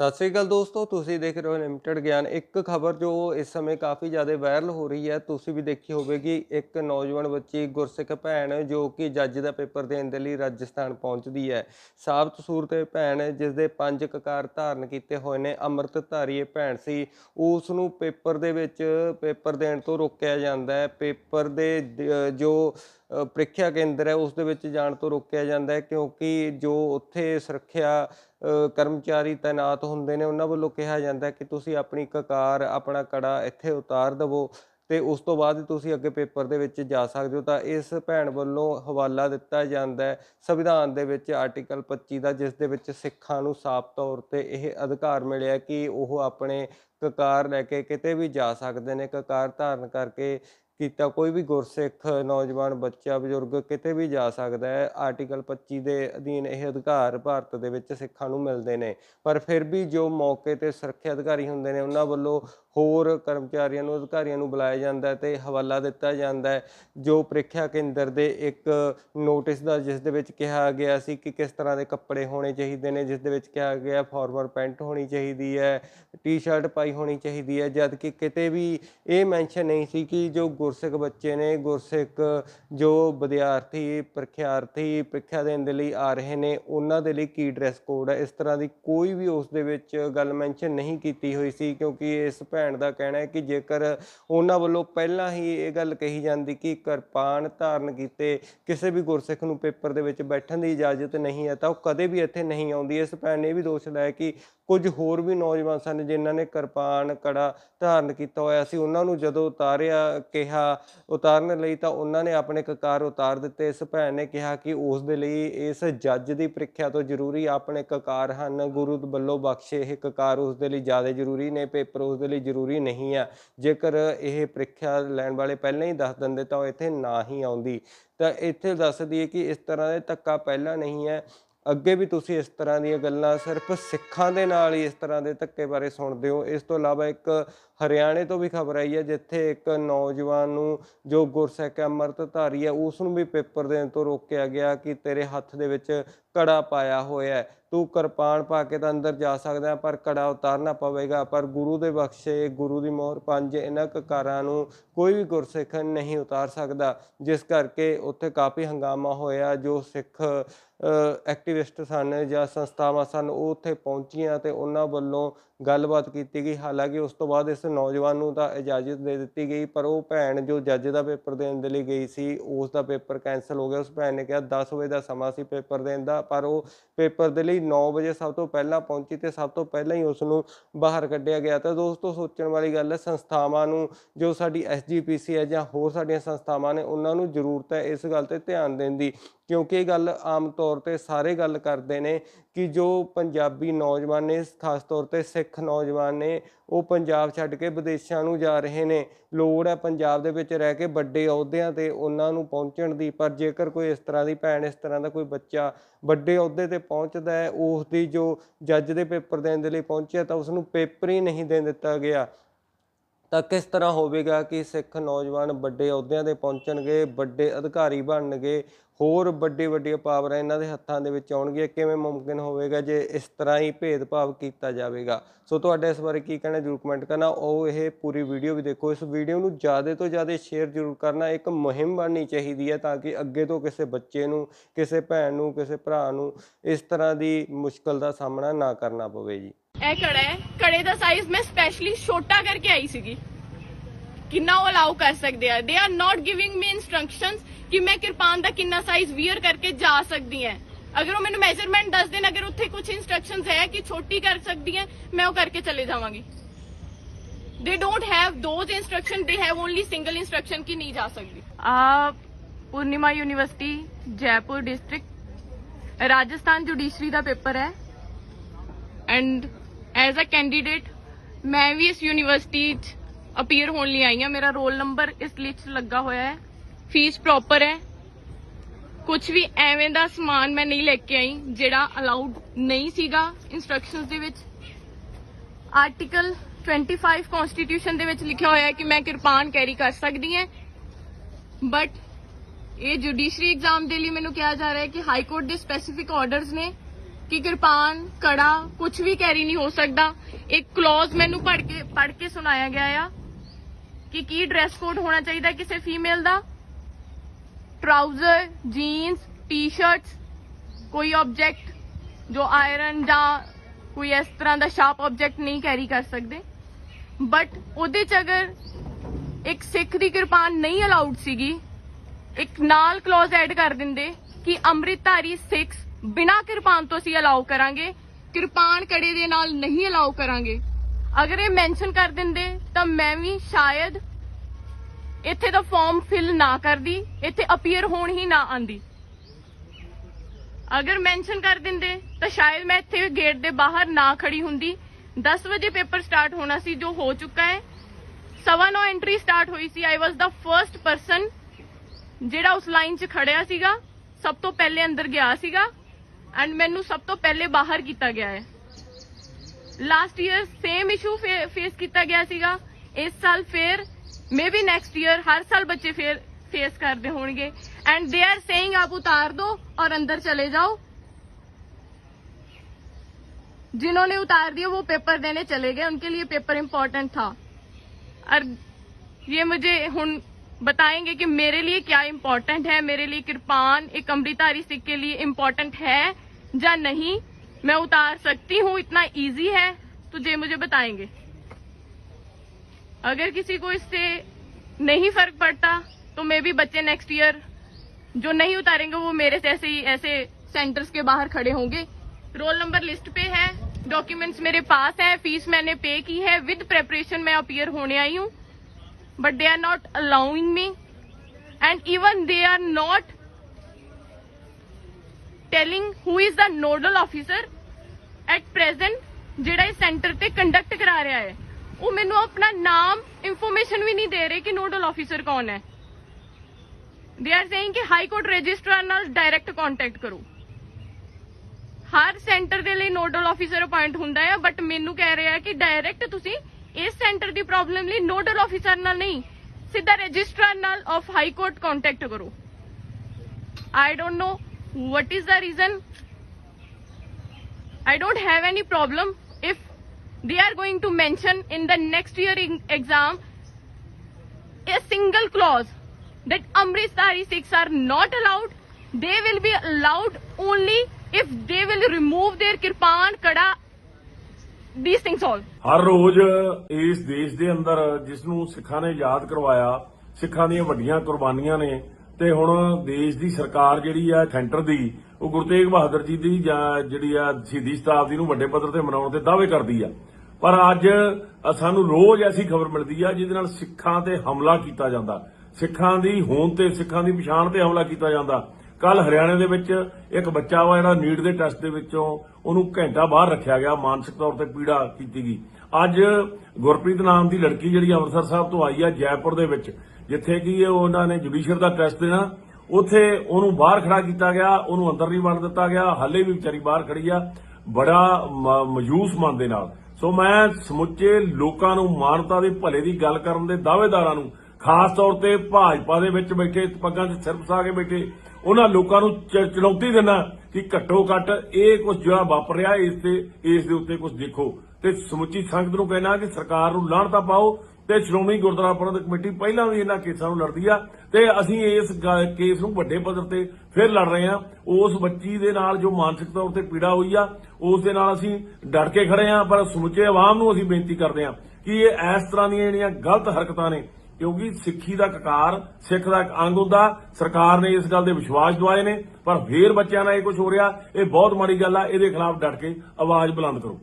ਸਤਿ ਸ੍ਰੀ ਅਕਾਲ ਦੋਸਤੋ, ਤੁਸੀਂ ਦੇਖ ਰਹੇ ਹੋ ਲਿਮਟਿਡ ਗਿਆਨ। ਇੱਕ ਖਬਰ ਜੋ ਇਸ ਸਮੇਂ ਕਾਫੀ ਜ਼ਿਆਦਾ ਵਾਇਰਲ ਹੋ ਰਹੀ ਹੈ, ਤੁਸੀਂ ਵੀ ਦੇਖੀ ਹੋਵੇਗੀ। ਇੱਕ ਨੌਜਵਾਨ ਬੱਚੀ ਗੁਰਸਿੱਖ ਭੈਣ ਜੋ ਕਿ ਜੱਜ ਦਾ ਪੇਪਰ ਦੇਣ ਦੇ ਲਈ ਰਾਜਸਥਾਨ ਪਹੁੰਚਦੀ ਹੈ। ਸਾਬਤ ਸੂਰਤ ਇਹ ਭੈਣ ਜਿਸ ਦੇ ਪੰਜ ਕਕਾਰ ਧਾਰਨ ਕੀਤੇ ਹੋਏ ਨੇ, ਅੰਮ੍ਰਿਤਧਾਰੀ ਇਹ ਭੈਣ ਸੀ ਉਸ ਨੂੰ ਪੇਪਰ ਦੇ ਵਿੱਚ ਪੇਪਰ ਦੇਣ ਤੋਂ ਰੋਕਿਆ ਜਾਂਦਾ ਹੈ। ਪੇਪਰ ਦੇ ਜੋ ਪ੍ਰੀਖਿਆ ਕੇਂਦਰ ਹੈ, ਉਸ ਦੇ ਵਿੱਚ ਜਾਣ ਤੋਂ ਰੋਕਿਆ ਜਾਂਦਾ ਹੈ ਕਿਉਂਕਿ ਜੋ ਉੱਥੇ ਸੁਰੱਖਿਆ ਕਰਮਚਾਰੀ ਤਾਇਨਾਤ ਹੁੰਦੇ ਨੇ, ਉਹਨਾਂ ਵੱਲੋਂ ਕਿਹਾ ਜਾਂਦਾ ਕਿ ਤੁਸੀਂ ਆਪਣੀ ਕਕਾਰ ਆਪਣਾ ਕੜਾ ਇੱਥੇ ਉਤਾਰ ਦੇਵੋ ਤੇ ਉਸ ਤੋਂ ਬਾਅਦ ਤੁਸੀਂ ਅੱਗੇ ਪੇਪਰ ਦੇ ਵਿੱਚ ਜਾ ਸਕਦੇ ਹੋ। ਤਾਂ ਇਸ ਭੈਣ ਵੱਲੋਂ ਹਵਾਲਾ ਦਿੱਤਾ ਜਾਂਦਾ ਹੈ ਸੰਵਿਧਾਨ ਦੇ ਵਿੱਚ ਆਰਟੀਕਲ 25 ਦਾ, ਜਿਸ ਦੇ ਵਿੱਚ ਸਿੱਖਾਂ ਨੂੰ ਸਾਫ਼ ਤੌਰ ਤੇ ਇਹ ਅਧਿਕਾਰ ਮਿਲਿਆ ਕਿ ਉਹ ਆਪਣੇ ਕਕਾਰ ਲੈ ਕੇ ਕਿਤੇ ਵੀ ਜਾ ਸਕਦੇ ਨੇ। ਕਕਾਰ ਧਾਰਨ ਕਰਕੇ ਕੀਤਾ। ਕੋਈ ਵੀ ਗੁਰਸਿੱਖ, ਨੌਜਵਾਨ ਬੱਚਾ, ਬਜ਼ੁਰਗ ਕਿਤੇ ਵੀ ਜਾ ਸਕਦਾ ਹੈ, ਆਰਟੀਕਲ 25 ਦੇ ਅਧੀਨ ਇਹ ਅਧਿਕਾਰ ਭਾਰਤ ਦੇ ਵਿੱਚ ਸਿੱਖਾਂ ਨੂੰ ਮਿਲਦੇ ਨੇ। ਪਰ ਫਿਰ ਵੀ ਜੋ ਮੌਕੇ ਤੇ ਸੁਰੱਖਿਆ ਅਧਿਕਾਰੀ ਹੁੰਦੇ ਨੇ, ਉਹਨਾਂ ਵੱਲੋਂ ਹੋਰ ਕਰਮਚਾਰੀਆਂ ਨੂੰ, ਅਧਿਕਾਰੀਆਂ ਨੂੰ ਬੁਲਾਇਆ ਜਾਂਦਾ ਹੈ ਤੇ ਹਵਾਲਾ ਦਿੱਤਾ ਜਾਂਦਾ ਹੈ। ਜੋ ਪ੍ਰੀਖਿਆ ਕੇਂਦਰ ਦੇ ਇੱਕ ਨੋਟਿਸ ਦਾ, ਜਿਸ ਦੇ ਵਿੱਚ ਕਿਹਾ ਗਿਆ ਸੀ ਕਿ ਕਿਸ ਤਰ੍ਹਾਂ ਦੇ ਕੱਪੜੇ ਹੋਣੇ ਚਾਹੀਦੇ ਨੇ, ਜਿਸ ਦੇ ਵਿੱਚ ਕਿਹਾ ਗਿਆ ਫਾਰਮਰ ਪੈਂਟ ਹੋਣੀ ਚਾਹੀਦੀ ਹੈ, ਟੀ-ਸ਼ਰਟ ਪਾਈ ਹੋਣੀ ਚਾਹੀਦੀ ਹੈ ਜਦ ਕਿ ਕਿਤੇ ਵੀ ਇਹ ਮੈਂਸ਼ਨ ਨਹੀਂ ਸੀ ਕਿ ਜੋ ਗੁਰਸਿੱਖ ਬੱਚੇ ਨੇ, ਗੁਰਸਿੱਖ ਜੋ ਵਿਦਿਆਰਥੀ, ਪ੍ਰੀਖਿਆਰਥੀ ਪ੍ਰੀਖਿਆ ਦੇਣ ਦੇ ਲਈ ਆ ਰਹੇ ਨੇ, ਉਹਨਾਂ ਦੇ ਲਈ ਕੀ ਡਰੈਸ ਕੋਡ ਹੈ ਇਸ ਤਰ੍ਹਾਂ ਦੀ ਕੋਈ ਵੀ ਉਸ ਦੇ ਵਿੱਚ ਗੱਲ ਮੈਂਸ਼ਨ ਨਹੀਂ ਕੀਤੀ ਹੋਈ ਸੀ, ਕਿਉਂਕਿ ਇਸ ਭੈਣ ਦਾ ਕਹਿਣਾ ਹੈ ਕਿ ਜੇਕਰ ਉਹਨਾਂ ਵੱਲੋਂ ਪਹਿਲਾਂ ਹੀ ਇਹ ਗੱਲ ਕਹੀ ਜਾਂਦੀ ਕਿ ਕਿਰਪਾਨ ਧਾਰਨ ਕੀਤੇ, ਕਿਸੇ ਵੀ ਗੁਰਸਿੱਖ ਨੂੰ ਪੇਪਰ ਦੇ ਵਿੱਚ ਬੈਠਣ ਦੀ ਇਜਾਜ਼ਤ ਨਹੀਂ ਹੈ, ਤਾਂ ਉਹ ਕਦੇ ਵੀ ਇੱਥੇ ਨਹੀਂ ਆਉਂਦੀ। ਇਸ ਭੈਣ ਨੇ ਇਹ ਵੀ ਦੋਸ਼ ਲਾਇਆ ਕਿ ਕੁਝ ਹੋਰ ਵੀ ਨੌਜਵਾਨ ਸਨ ਜਿਨ੍ਹਾਂ ਨੇ ਕਿਰਪਾਨ ਕੜਾ ਧਾਰਨ ਕੀਤਾ ਹੋਇਆ ਸੀ। ਉਹਨਾਂ ਨੂੰ ਜਦੋਂ ਉਤਾਰਿਆ, ਕਿਹਾ ਉਤਾਰਨ ਲਈ ਤਾਂ ਉਹਨਾਂ ਨੇ ਆਪਣੇ ਕਕਾਰ ਉਤਾਰ ਦਿੱਤੇ। ਇਸ ਭੈਣ ਨੇ ਕਿਹਾ ਕਿ ਉਸ ਦੇ ਲਈ ਇਸ ਜੱਜ ਦੀ ਪ੍ਰੀਖਿਆ ਤੋਂ ਜ਼ਰੂਰੀ ਆਪਣੇ ਕਕਾਰ ਹਨ। ਗੁਰੂ ਵੱਲੋਂ ਬਖਸ਼ੇ ਇਹ ਕਕਾਰ ਉਸ ਦੇ ਲਈ ਜ਼ਿਆਦਾ ਜ਼ਰੂਰੀ ਨੇ, ਪੇਪਰ ਉਸ ਦੇ ਲਈ ਜ਼ਰੂਰੀ ਨਹੀਂ ਆ। ਜੇਕਰ ਇਹ ਪ੍ਰੀਖਿਆ ਲੈਣ ਵਾਲੇ ਪਹਿਲਾਂ ਹੀ ਦੱਸ ਦਿੰਦੇ ਤਾਂ ਉਹ ਇੱਥੇ ਨਾ ਹੀ ਆਉਂਦੀ। ਤਾਂ ਇੱਥੇ ਦੱਸ ਦਈਏ ਕਿ ਇਸ ਤਰ੍ਹਾਂ ਦੇ ਧੱਕਾ ਪਹਿਲਾਂ ਨਹੀਂ ਹੈ। ਅੱਗੇ ਵੀ ਤੁਸੀਂ ਇਸ ਤਰ੍ਹਾਂ ਦੀਆਂ ਗੱਲਾਂ ਸਿਰਫ ਸਿੱਖਾਂ ਦੇ ਨਾਲ ਹੀ ਇਸ ਤਰ੍ਹਾਂ ਦੇ ਧੱਕੇ ਬਾਰੇ ਸੁਣਦੇ ਹੋ। ਇਸ ਤੋਂ ਇਲਾਵਾ ਇੱਕ ਹਰਿਆਣੇ ਤੋਂ ਵੀ ਖਬਰ ਆਈ ਹੈ, ਜਿੱਥੇ ਇੱਕ ਨੌਜਵਾਨ ਨੂੰ ਜੋ ਗੁਰਸਿੱਖ ਅੰਮ੍ਰਿਤਧਾਰੀ ਹੈ, ਉਸ ਨੂੰ ਵੀ ਪੇਪਰ ਦੇਣ ਤੋਂ ਰੋਕਿਆ ਗਿਆ ਕਿ ਤੇਰੇ ਹੱਥ ਦੇ ਵਿੱਚ ਕੜਾ ਪਾਇਆ ਹੋਇਆ ਹੈ। ਤੂੰ ਕਿਰਪਾਨ ਪਾ ਕੇ ਤਾਂ ਅੰਦਰ ਜਾ ਸਕਦਾ ਪਰ ਕੜਾ ਉਤਾਰਨਾ ਪਵੇਗਾ। ਪਰ ਗੁਰੂ ਦੇ ਬਖਸ਼ੇ, ਗੁਰੂ ਦੀ ਮੋਹਰ ਪੰਜ ਇਹਨਾਂ ਕਕਾਰਾਂ ਨੂੰ ਕੋਈ ਵੀ ਗੁਰਸਿੱਖ ਨਹੀਂ ਉਤਾਰ ਸਕਦਾ, ਜਿਸ ਕਰਕੇ ਉੱਥੇ ਕਾਫੀ ਹੰਗਾਮਾ ਹੋਇਆ। ਜੋ ਸਿੱਖ ਐਕਟਿਵਿਸਟ ਸਨ ਜਾਂ ਸੰਸਥਾਵਾਂ ਸਨ, ਉਹ ਉੱਥੇ ਪਹੁੰਚੀਆਂ ਤੇ ਉਹਨਾਂ ਵੱਲੋਂ ਗੱਲਬਾਤ ਕੀਤੀ ਗਈ। ਹਾਲਾਂਕਿ ਉਸ ਤੋਂ ਬਾਅਦ ਇਸ ਨੌਜਵਾਨ ਨੂੰ ਤਾਂ ਇਜਾਜ਼ਤ ਦੇ ਦਿੱਤੀ ਗਈ, ਪਰ ਉਹ ਭੈਣ ਜੋ ਜੱਜ ਦਾ ਪੇਪਰ ਦੇਣ ਦੇ ਲਈ ਗਈ ਸੀ, ਉਸ ਦਾ ਪੇਪਰ ਕੈਨਸਲ ਹੋ ਗਿਆ। ਉਸ ਭੈਣ ਨੇ ਕਿਹਾ 10 ਵਜੇ ਦਾ ਸਮਾਂ ਸੀ ਪੇਪਰ ਦੇਣ ਦਾ, ਪਰ ਉਹ ਪੇਪਰ ਦੇ ਲਈ 9 ਵਜੇ ਸਭ ਤੋਂ ਪਹਿਲਾਂ ਪਹੁੰਚੀ ਤੇ ਸਭ ਤੋਂ ਪਹਿਲਾਂ ਹੀ ਉਸ ਨੂੰ ਬਾਹਰ ਕੱਢਿਆ ਗਿਆ। ਤਾਂ ਦੋਸਤੋ, ਸੋਚਣ ਵਾਲੀ ਗੱਲ ਹੈ, ਸੰਸਥਾਵਾਂ ਨੂੰ ਜੋ ਸਾਡੀ ਐਸਜੀਪੀਸੀ ਹੈ ਜਾਂ ਹੋਰ ਸਾਡੀਆਂ ਸੰਸਥਾਵਾਂ ਨੇ, ਉਹਨਾਂ ਨੂੰ ਜ਼ਰੂਰਤ ਹੈ ਇਸ ਗੱਲ ਤੇ ਧਿਆਨ ਦੇਣ ਦੀ। ਕਿਉਂਕਿ ਇਹ ਗੱਲ ਆਮ ਤੌਰ ਤੇ ਸਾਰੇ ਗੱਲ ਕਰਦੇ ਨੇ ਕਿ ਜੋ ਪੰਜਾਬੀ ਨੌਜਵਾਨ ਨੇ, ਖਾਸ ਤੌਰ ਤੇ ਸਿੱਖ ਨੌਜਵਾਨ ਨੇ, ਉਹ ਪੰਜਾਬ ਛੱਡ ਕੇ ਵਿਦੇਸ਼ਾਂ ਨੂੰ ਜਾ ਰਹੇ ਨੇ। ਲੋੜ ਹੈ ਪੰਜਾਬ ਦੇ ਵਿੱਚ ਰਹਿ ਕੇ ਵੱਡੇ ਅਹੁਦਿਆਂ ਤੇ ਉਹਨਾਂ ਨੂੰ ਪਹੁੰਚਣ ਦੀ। ਪਰ ਜੇਕਰ ਕੋਈ ਇਸ ਤਰ੍ਹਾਂ ਦੀ ਭੈਣ, ਇਸ ਤਰ੍ਹਾਂ ਦਾ ਕੋਈ ਬੱਚਾ ਵੱਡੇ ਅਹੁਦੇ ਤੇ ਪਹੁੰਚਦਾ ਹੈ, ਉਸ ਦੀ ਜੋ ਜੱਜ ਦੇ ਪੇਪਰ ਦੇਣ ਦੇ ਲਈ ਪਹੁੰਚਿਆ, ਤਾਂ ਉਸ ਨੂੰ ਪੇਪਰ ਹੀ ਨਹੀਂ ਦੇ ਦਿੱਤਾ ਗਿਆ। ਤਾਂ ਕਿਸ ਤਰ੍ਹਾਂ ਹੋਵੇਗਾ ਕਿ ਸਿੱਖ ਨੌਜਵਾਨ ਵੱਡੇ ਅਹੁਦਿਆਂ ਤੇ ਪਹੁੰਚਣਗੇ, ਵੱਡੇ ਅਧਿਕਾਰੀ ਬਣਨਗੇ, ਹੋਰ ਵੱਡੇ ਵੱਡੀਆਂ ਪਾਵਰਾਂ ਇਹਨਾਂ ਦੇ ਹੱਥਾਂ ਦੇ ਵਿੱਚ ਆਉਣਗੀਆਂ? ਕਿਵੇਂ ਮੁਮਕਿਨ ਹੋਵੇਗਾ ਜੇ ਇਸ ਤਰ੍ਹਾਂ ਹੀ ਭੇਦਭਾਵ ਕੀਤਾ ਜਾਵੇਗਾ? ਸੋ ਤੁਹਾਡਾ ਇਸ ਬਾਰੇ ਕੀ ਕਹਿਣਾ ਜਰੂਰ ਕਮੈਂਟ ਕਰਨਾ। ਉਹ ਇਹ ਪੂਰੀ ਵੀਡੀਓ ਵੀ ਦੇਖੋ। ਇਸ ਵੀਡੀਓ ਨੂੰ ਜ਼ਿਆਦਾ ਤੋਂ ਜ਼ਿਆਦਾ ਸ਼ੇਅਰ ਜਰੂਰ ਕਰਨਾ। ਇੱਕ ਮੁਹਿੰਮ ਬਣਨੀ ਚਾਹੀਦੀ ਹੈ ਤਾਂ ਕਿ ਅੱਗੇ ਤੋਂ ਕਿਸੇ ਬੱਚੇ ਨੂੰ, ਕਿਸੇ ਭੈਣ ਨੂੰ, ਕਿਸੇ ਭਰਾ ਨੂੰ ਇਸ ਤਰ੍ਹਾਂ ਦੀ ਮੁਸ਼ਕਲ ਦਾ ਸਾਹਮਣਾ ਨਾ ਕਰਨਾ ਪਵੇ ਜੀ। ਇਹ ਕੜਾ ਹੈ। ਕੜੇ ਦਾ ਸਾਈਜ਼ ਮੈਂ ਸਪੈਸ਼ਲੀ ਛੋਟਾ ਕਰਕੇ ਆਈ ਸੀਗੀ। ਕਿੰਨਾ ਉਹ ਅਲਾਉ ਕਰ ਸਕਦੇ ਆ। They are not giving me instructions ਕਿ ਮੈਂ ਕਿਰਪਾਨ ਦਾ ਕਿੰਨਾ ਸਾਈਜ਼ ਵੀਅਰ ਕਰਕੇ ਜਾ ਸਕਦੀ ਹਾਂ। ਅਗਰ ਉਹ ਮੈਨੂੰ ਮੈਜ਼ਰਮੈਂਟ ਦੱਸ ਦੇਣ, ਅਗਰ ਉੱਥੇ ਕੁਝ ਇਨਸਟਰਕਸ਼ਨਸ ਹੈ ਕਿ ਛੋਟੀ ਕਰ ਸਕਦੀ ਹੈ, ਮੈਂ ਉਹ ਕਰਕੇ ਚਲੇ ਜਾਵਾਂਗੀ। They don't have those instruction they have only single instruction ਕਿ ਨਹੀਂ ਜਾ ਸਕਦੀ। ਆ Purnima university, Jaipur district Rajasthan judiciary ਦਾ ਪੇਪਰ ਹੈ। ਐਂਡ ਐਜ਼ ਅ ਕੈਂਡੀਡੇਟ, ਮੈਂ ਵੀ ਇਸ ਯੂਨੀਵਰਸਿਟੀ 'ਚ ਅਪੀਅਰ ਹੋਣ ਲਈ ਆਈ ਹਾਂ। ਮੇਰਾ ਰੋਲ ਨੰਬਰ ਇਸ ਲਿਸਟ 'ਚ ਲੱਗਾ ਹੋਇਆ ਹੈ। ਫੀਸ ਪ੍ਰੋਪਰ ਹੈ। ਕੁਝ ਵੀ ਐਵੇਂ ਦਾ ਸਮਾਨ ਮੈਂ ਨਹੀਂ ਲੈ ਕੇ ਆਈ, ਜਿਹੜਾ ਅਲਾਉਡ ਨਹੀਂ ਸੀਗਾ ਇਨਸਟਰਕਸ਼ਨਸ ਦੇ ਵਿੱਚ। ਆਰਟੀਕਲ 25 ਕਨਸਟੀਟਿਊਸ਼ਨ ਦੇ ਵਿੱਚ ਲਿਖਿਆ ਹੋਇਆ ਹੈ ਕਿ ਮੈਂ ਕਿਰਪਾਨ ਕੈਰੀ ਕਰ ਸਕਦੀ ਹਾਂ। ਬਟ ਇਹ ਜੁਡੀਸ਼ਰੀ ਐਗਜ਼ਾਮ ਦੇ ਲਈ ਮੈਨੂੰ ਕਿਹਾ ਜਾ ਰਿਹਾ ਹੈ ਕਿ ਹਾਈ ਕੋਰਟ ਦੇ ਸਪੈਸੀਫਿਕ ਆਰਡਰਸ ਨੇ। ਕਿ ਕਿਰਪਾਨ, ਕੜਾ ਕੁਝ ਵੀ ਕੈਰੀ ਨਹੀਂ ਹੋ ਸਕਦਾ। ਇੱਕ ਕਲੌਜ਼ ਮੈਨੂੰ ਪੜ੍ਹ ਕੇ ਪੜ੍ਹ ਕੇ ਸੁਣਾਇਆ ਗਿਆ ਆ ਕਿ ਕੀ ਡਰੈਸ ਕੋਡ ਹੋਣਾ ਚਾਹੀਦਾ ਕਿਸੇ ਫੀਮੇਲ ਦਾ? ਟਰਾਊਜ਼ਰ ਜੀਨਸ ਟੀ-ਸ਼ਰਟਸ ਕੋਈ ਆਬਜੈਕਟ ਜੋ ਆਇਰਨ ਜਾਂ ਕੋਈ ਇਸ ਤਰ੍ਹਾਂ ਦਾ ਸ਼ਾਰਪ ਆਬਜੈਕਟ ਨਹੀਂ ਕੈਰੀ ਕਰ ਸਕਦੇ। ਬਟ ਉਹਦੇ ਚ ਅਗਰ ਇੱਕ ਸਿੱਖ ਦੀ ਕਿਰਪਾਨ ਨਹੀਂ ਅਲਾਉਡ ਸੀਗੀ, ਇੱਕ ਨਾਲ ਕਲੌਜ਼ ਐਡ ਕਰ ਦਿੰਦੇ ਕਿ ਅੰਮ੍ਰਿਤਧਾਰੀ ਸਿੱਖ ਬਿਨਾਂ ਕਿਰਪਾਨ ਤੋਂ ਅਸੀਂ ਅਲਾਉ ਕਰਾਂਗੇ। ਕਿਰਪਾਨ ਕੜੇ ਦੇ ਨਾਲ ਨਹੀਂ ਅਲਾਉ ਕਰਾਂਗੇ। ਅਗਰ ਇਹ ਮੈਂਸ਼ਨ ਕਰ ਦਿੰਦੇ, ਤਾਂ ਮੈਂ ਵੀ ਸ਼ਾਇਦ ਇੱਥੇ ਦਾ ਫਾਰਮ ਫਿਲ ਨਾ ਕਰਦੀ, ਇੱਥੇ ਅਪੀਅਰ ਹੋਣ ਹੀ ਨਾ ਆਂਦੀ। ਅਗਰ ਮੈਂਸ਼ਨ ਕਰ ਦਿੰਦੇ, ਤਾਂ ਸ਼ਾਇਦ ਮੈਂ ਇੱਥੇ ਗੇਟ ਦੇ ਬਾਹਰ ਨਾ ਖੜੀ ਹੁੰਦੀ। 10 ਵਜੇ ਪੇਪਰ ਸਟਾਰਟ ਹੋਣਾ ਸੀ, ਜੋ ਹੋ ਚੁੱਕਾ ਹੈ। ਸਵਾ ਨੌ ਐਂਟਰੀ ਸਟਾਰਟ ਹੋਈ ਸੀ। ਆਈ ਵਾਸ ਦਾ ਫਰਸਟ ਪਰਸਨ ਜਿਹੜਾ ਉਸ ਲਾਈਨ 'ਚ ਖੜਿਆ ਸੀਗਾ, ਸਭ ਤੋਂ ਪਹਿਲੇ ਅੰਦਰ ਗਿਆ ਸੀਗਾ। ਐਂਡ ਮੈਨੂੰ ਸਭ ਤੋਂ ਪਹਿਲੇ ਬਾਹਰ ਕੀਤਾ ਗਿਆ ਹੈ last year same issue face ਕੀਤਾ ਗਿਆ ਸੀਗਾ ਇਸ ਸਾਲ ਫੇਰ ਮੇਬੀ ਨੈਕਸਟ ਈਅਰ ਹਰ ਸਾਲ ਬੱਚੇ ਫੇਰ फेस करते होंगे एंड दे आर सेइंग आप उतार दो और अंदर चले जाओ जिन्होंने उतार दिया वो पेपर देने चले गए उनके लिए पेपर इम्पोर्टेंट था और ये मुझे हुन बताएँगे कि मेरे लिए क्या इम्पोर्टेंट है, मेरे लिए कृपान एक अमृतारी सिख के लिए इम्पोर्टेंट है या नहीं, मैं उतार सकती हूँ, इतना इजी है तो ये मुझे बताएँगे। अगर किसी को इससे नहीं फ़र्क पड़ता तो मे भी बच्चे नेक्स्ट ईयर जो नहीं उतारेंगे, वो मेरे से ऐसे ही, ऐसे सेंटर्स के बाहर खड़े होंगे। रोल नंबर लिस्ट पे है डॉक्यूमेंट्स मेरे पास है फ़ीस मैंने पे की है विद प्रेपरेशन मैं अपीयर होने आई हूँ। but they are not allowing me. And even they are not telling who is the nodal officer at present ਜਿਹੜਾ ਇਹ ਸੈਂਟਰ ਤੇ ਕੰਡਕਟ ਕਰਾ ਰਿਹਾ ਹੈ ਉਹ ਮੈਨੂੰ ਆਪਣਾ ਨਾਮ ਇਨਫੋਰਮੇਸ਼ਨ ਵੀ ਨਹੀਂ ਦੇ ਰਹੇ ਕਿ ਨੋਡਲ ਆਫੀਸਰ ਕੌਣ ਹੈ ਦੇ ਆਰ ਸੇਇੰਗ ਕਿ ਹਾਈ ਕੋਰਟ ਰਜਿਸਟਰਾਰ ਨਾਲ ਡਾਇਰੈਕਟ ਕੰਟੈਕਟ ਕਰੋ ਹਰ ਸੈਂਟਰ ਦੇ ਲਈ ਨੋਡਲ ਆਫੀਸਰ ਅਪਾਇੰਟ ਹੁੰਦਾ ਹੈ ਬਟ ਮੈਨੂੰ ਕਹਿ ਰਿਹਾ ਕਿ ਡਾਇਰੈਕਟ ਤੁਸੀਂ ਇਸ ਸੈਂਟਰ ਦੀ ਪ੍ਰੋਬਲਮ ਲਈ ਨੋਡਲ ਆਫੀਸਰ ਨਾਲ ਨਹੀਂ ਸਿੱਧਾ ਰਜਿਸਟਰਾਰ ਨਾਲ ਆਫ ਹਾਈ ਕੋਰਟ ਕੰਟੈਕਟ ਕਰੋ I don't know what is the reason I don't have any problem if they are going to mention in the next year in- exam a single clause that Amritari Sikhs are not allowed. They will be allowed only if they will remove their kirpan, kada, these things all. ਹਰ ਰੋਜ਼ ਇਸ ਦੇਸ਼ ਦੇ ਅੰਦਰ ਜਿਸ ਨੂੰ ਸਿੱਖਾਂ ਨੇ ਯਾਦ ਕਰਵਾਇਆ, ਸਿੱਖਾਂ ਦੀਆਂ ਵੱਡੀਆਂ ਕੁਰਬਾਨੀਆਂ ਨੇ, ਤੇ ਹੁਣ ਦੇਸ਼ ਦੀ ਸਰਕਾਰ ਜਿਹੜੀ ਆ ਸੈਂਟਰ ਦੀ, ਉਹ ਗੁਰੂ ਤੇਗ ਬਹਾਦਰ ਜੀ ਦੀ ਜਾਂ ਜਿਹੜੀ ਆ ਸ਼ਹੀਦੀ ਸ਼ਤਾਬਦੀ ਨੂੰ ਵੱਡੇ ਪੱਧਰ ਤੇ ਮਨਾਉਣ ਦੇ ਦਾਅਵੇ ਕਰਦੀ ਆ। ਪਰ ਅੱਜ ਸਾਨੂੰ ਰੋਜ਼ ਐਸੀ ਖਬਰ ਮਿਲਦੀ ਆ ਜਿਹਦੇ ਨਾਲ ਸਿੱਖਾਂ ਤੇ ਹਮਲਾ ਕੀਤਾ ਜਾਂਦਾ। ਸਿੱਖਾਂ ਦੀ ਹੋਂਦ ਤੇ, ਸਿੱਖਾਂ ਦੀ ਪਛਾਣ ਤੇ ਹਮਲਾ ਕੀਤਾ ਜਾਂਦਾ। ਕੱਲ ਹਰਿਆਣੇ ਦੇ ਵਿੱਚ ਇੱਕ ਬੱਚਾ ਵਾ ਜਿਹੜਾ ਨੀਟ ਦੇ ਟੈਸਟ ਦੇ ਵਿੱਚੋਂ ਉਹਨੂੰ ਘੰਟਾ ਬਾਹਰ ਰੱਖਿਆ ਗਿਆ, ਮਾਨਸਿਕ ਤੌਰ ਤੇ ਪੀੜਾ ਕੀਤੀ ਗਈ। ਅੱਜ ਗੁਰਪ੍ਰੀਤ ਨਾਮ ਦੀ ਲੜਕੀ ਜਿਹੜੀ ਅੰਮ੍ਰਿਤਸਰ ਸਾਹਿਬ ਤੋਂ ਆਈ ਆ ਜੈਪੁਰ ਦੇ ਵਿੱਚ, ਜਿੱਥੇ ਕਿ ਉਹਨਾਂ ਨੇ ਜੁਡੀਸ਼ੀਅਰ ਦਾ ਟੈਸਟ ਦੇਣਾ, ਉੱਥੇ ਉਹਨੂੰ ਬਾਹਰ ਖੜਾ ਕੀਤਾ ਗਿਆ, ਉਹਨੂੰ ਅੰਦਰ ਨਹੀਂ ਵੜਨ ਦਿੱਤਾ ਗਿਆ, ਹਾਲੇ ਵੀ ਵਿਚਾਰੀ ਬਾਹਰ ਖੜੀ ਆ, ਬੜਾ ਮਯੂਸ ਮਨ ਦੇ ਨਾਲ। ਸੋ ਮੈਂ ਸਮੁੱਚੇ ਲੋਕਾਂ ਨੂੰ ਮਾਨਵਤਾ ਦੇ ਭਲੇ ਦੀ ਗੱਲ ਕਰਨ ਦੇ ਦਾਅਵੇਦਾਰਾਂ ਨੂੰ, ਖਾਸ ਤੌਰ ਤੇ ਭਾਜਪਾ ਦੇ ਵਿੱਚ ਬੈਠੇ, ਪੱਗਾਂ 'ਚ ਸਿਰ ਫਸਾ ਕੇ ਬੈਠੇ ਉਹਨਾਂ ਲੋਕਾਂ ਨੂੰ ਚੁਣੌਤੀ ਦਿੰਦਾ ਕਿ ਘੱਟੋ ਘੱਟ ਇਹ ਕੁਝ ਜਿਹੜਾ ਵਾਪਰ ਰਿਹਾ ਇਸ ਤੇ, ਇਸ ਦੇ ਉੱਤੇ ਕੁਝ ਦੇਖੋ। ਤੇ ਸਮੁੱਚੀ ਸੰਗਤ ਨੂੰ ਕਹਿਣਾ ਕਿ ਸਰਕਾਰ ਨੂੰ ਲਾਹਣਤਾ ਪਾਓ ਤੇ ਸ਼੍ਰੋਮਣੀ ਗੁਰਦੁਆਰਾ ਪ੍ਰਬੰਧਕ ਕਮੇਟੀ ਪਹਿਲਾਂ ਵੀ ਇਹਨਾਂ ਕੇਸਾਂ ਨੂੰ ਲੜਦੀ ਆ ਤੇ ਅਸੀਂ ਇਸ ਗ- ਕੇਸ ਨੂੰ ਵੱਡੇ ਪੱਧਰ ਤੇ ਫਿਰ ਲੜ ਰਹੇ ਆ। ਉਸ ਬੱਚੀ ਦੇ ਨਾਲ ਜੋ ਮਾਨਸਿਕ ਤੌਰ ਤੇ ਪੀੜਾ ਹੋਈ ਆ, ਉਸ ਦੇ ਨਾਲ ਅਸੀਂ ਡਟ ਕੇ ਖੜੇ ਆ, ਪਰ ਸਮੁੱਚੇ ਆਵਾਮ ਨੂੰ ਅਸੀਂ ਬੇਨਤੀ ਕਰਦੇ ਆ ਕਿ ਇਹ ਇਸ ਤਰ੍ਹਾਂ ਦੀਆਂ ਜਿਹੜੀਆਂ ਗਲਤ ਹਰਕਤਾਂ ਨੇ ਕਿਉਂਕਿ ਸਿੱਖੀ ਦਾ ਕਕਾਰ, ਸਿੱਖ ਦਾ ਇੱਕ ਅੰਗ ਹੁੰਦਾ, ਸਰਕਾਰ ਨੇ ਇਸ ਗੱਲ ਦੇ ਵਿਸ਼ਵਾਸ ਦਵਾਏ ਨੇ, ਪਰ ਫੇਰ ਬੱਚਿਆਂ ਨਾਲ ਇਹ ਕੁਝ ਹੋ ਰਿਹਾ, ਇਹ ਬਹੁਤ ਮਾੜੀ ਗੱਲ ਆ, ਇਹਦੇ ਖਿਲਾਫ ਡਟ ਕੇ ਆਵਾਜ਼ ਬੁਲੰਦ ਕਰੋ।